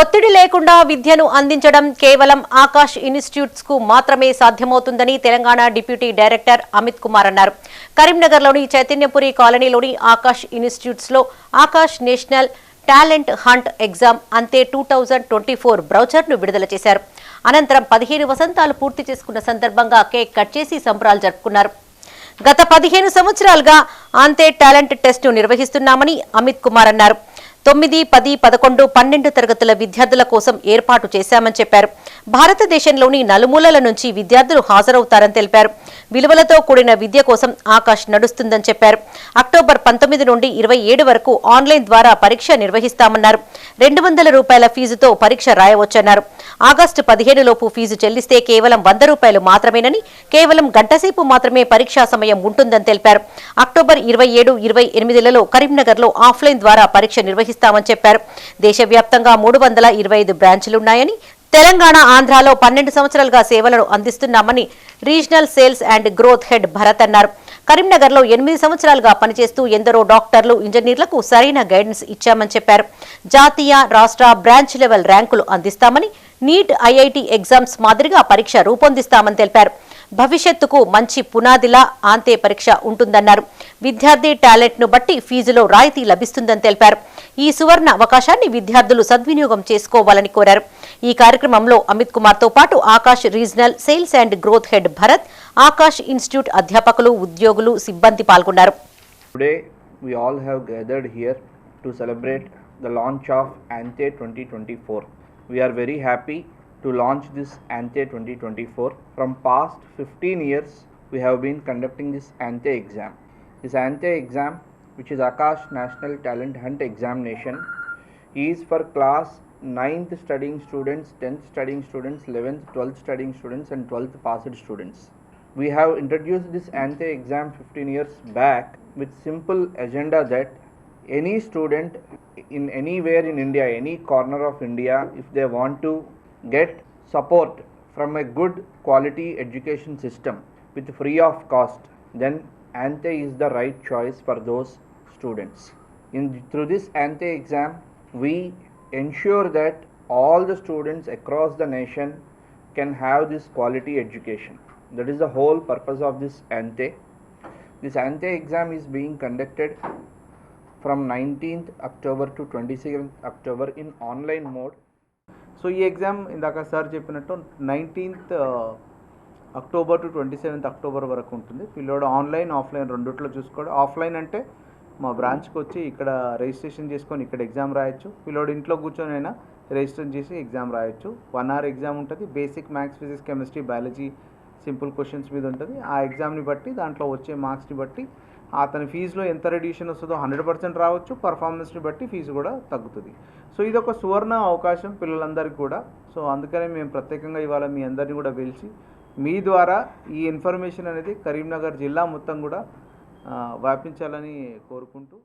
ఒత్తిడి లేకుండా విద్యను అందించడం కేవలం ఆకాష్ ఇన్స్టిట్యూట్స్కు మాత్రమే సాధ్యమవుతుందని తెలంగాణ డిప్యూటీ డైరెక్టర్ అమిత్ కుమార్ అన్నారు. కరీంనగర్లోని చైతన్యపురి కాలనీలోని Aakash ఇన్స్టిట్యూట్స్లో Aakash national talent hunt exam అంతే టూ థౌజండ్ ట్వంటీ ఫోర్ బ్రౌచర్ను విడుదల చేశారు. అనంతరం పదిహేను వసంతాలు పూర్తి చేసుకున్న సందర్భంగా కేక్ కట్ చేసి సంబరాలు జరుపుకున్నారు. గత పదిహేను సంవత్సరాలుగా అంతే టాలెంట్ టెస్టు నిర్వహిస్తున్నామని అమిత్ కుమార్ అన్నారు. తొమ్మిది పది పదకొండు పన్నెండు తరగతుల విద్యార్థుల కోసం ఏర్పాటు చేశామని చెప్పారు. భారతదేశంలోని నలుమూలల నుంచి విద్యార్థులు హాజరవుతారని తెలిపారు. విలువలతో కూడిన విద్య కోసం ఆకాష్ నడుస్తుందని చెప్పారు. అక్టోబర్ పంతొమ్మిది నుండి ఇరవై ఏడు వరకు ఆన్లైన్ ద్వారా పరీక్ష నిర్వహిస్తామన్నారు. రెండు వందల రూపాయల ఫీజుతో పరీక్ష రాయవచ్చన్నారు. ఆగస్టు పదిహేను లోపు ఫీజు చెల్లిస్తే కేవలం వంద రూపాయలు మాత్రమేనని కేవలం గంటసేపు మాత్రమే పరీక్షా సమయం ఉంటుందని తెలిపారు. అక్టోబర్ ఇరవై ఏడు ఇరవై ఎనిమిదిలలో కరీంనగర్లో ఆఫ్లైన్ ద్వారా పరీక్ష నిర్వహిస్తామని చెప్పారు. దేశవ్యాప్తంగా మూడు వందల ఇరవై ఐదు బ్రాంచులున్నాయని తెలంగాణ ఆంధ్రాలో పన్నెండు సంవత్సరాలుగా సేవలను అందిస్తున్నామని regional sales and growth head Bharat అన్నారు. కరీంనగర్లో ఎనిమిది సంవత్సరాలుగా పనిచేస్తూ ఎందరో డాక్టర్లు ఇంజనీర్లకు సరైన గైడెన్స్ ఇచ్చామని చెప్పారు. జాతీయ రాష్ట్ర బ్రాంచ్ లెవెల్ ర్యాంకులు అందిస్తామని నీట్ ఐఐటి ఎగ్జామ్స్ మాదిరిగా పరీక్ష రూపొందిస్తామని తెలిపారు. భవిష్యత్తుకు మంచి పునాదిలా ఆంతే పరీక్ష ఉంటుందన్నారు. విద్యార్థి టాలెంట్ను బట్టి ఫీజులో రాయితీ లభిస్తుందని తెలిపారు. ఈ సువర్ణ అవకాశాన్ని విద్యార్థులు సద్వినియోగం చేసుకోవాలని కోరారు. ఈ కార్యక్రమంలో అమిత్ కుమార్తో పాటు Aakash regional sales and growth head Bharat Aakash institute అధ్యాపకులు ఉద్యోగులు సిబ్బంది పాల్గొన్నారు. Today, we all have gathered here to celebrate the launch of ANTE 2024. We are very happy to launch this ANTE 2024. From past 15 years, we have been conducting this ANTE exam. This ANTE exam, which is Akash National Talent Hunt Examination, is for class 9th studying students, 10th studying students, 11th, 12th studying students, and 12th passed students. We have introduced this ANTE exam 15 years back with simple agenda that any student in anywhere in India, any corner of India, if they want to get support from a good quality education system with free of cost, then ANTE is the right choice for those students. In through this ANTE exam, we ensure that all the students across the nation can have this quality education. That is the whole purpose of this ANTE. This ANTE exam is being conducted from 19th October to 27th October in online mode. So ఈ exam ఇందాక sir చెప్పినట్టు nineteenth October to twenty seventh October వరకు ఉంటుంది. పిల్లోడు online offline రెండిట్లో చూసుకోవడం offline అంటే మా బ్రాంచ్కి వచ్చి ఇక్కడ రిజిస్ట్రేషన్ చేసుకొని ఇక్కడ ఎగ్జామ్ రాయొచ్చు. పిల్లోడు ఇంట్లో కూర్చొని అయినా రిజిస్ట్రేషన్ చేసి ఎగ్జామ్ రాయొచ్చు. వన్ అవర్ ఎగ్జామ్ ఉంటుంది. Basic maths physics chemistry biology simple questions మీద ఉంటుంది. ఆ ఎగ్జామ్ని బట్టి దాంట్లో వచ్చే మార్క్స్ని బట్టి అతని ఫీజులో ఎంత రెడ్యూషన్ వస్తుందో హండ్రెడ్ పర్సెంట్ రావచ్చు. పర్ఫార్మెన్స్ని బట్టి ఫీజు కూడా తగ్గుతుంది. సో ఇది ఒక సువర్ణ అవకాశం పిల్లలందరికీ కూడా. సో అందుకనే మేము ప్రత్యేకంగా ఇవాళ మీ అందరినీ కూడా పిలిచి మీ ద్వారా ఈ ఇన్ఫర్మేషన్ అనేది కరీంనగర్ జిల్లా మొత్తం కూడా వ్యాపించాలని కోరుకుంటూ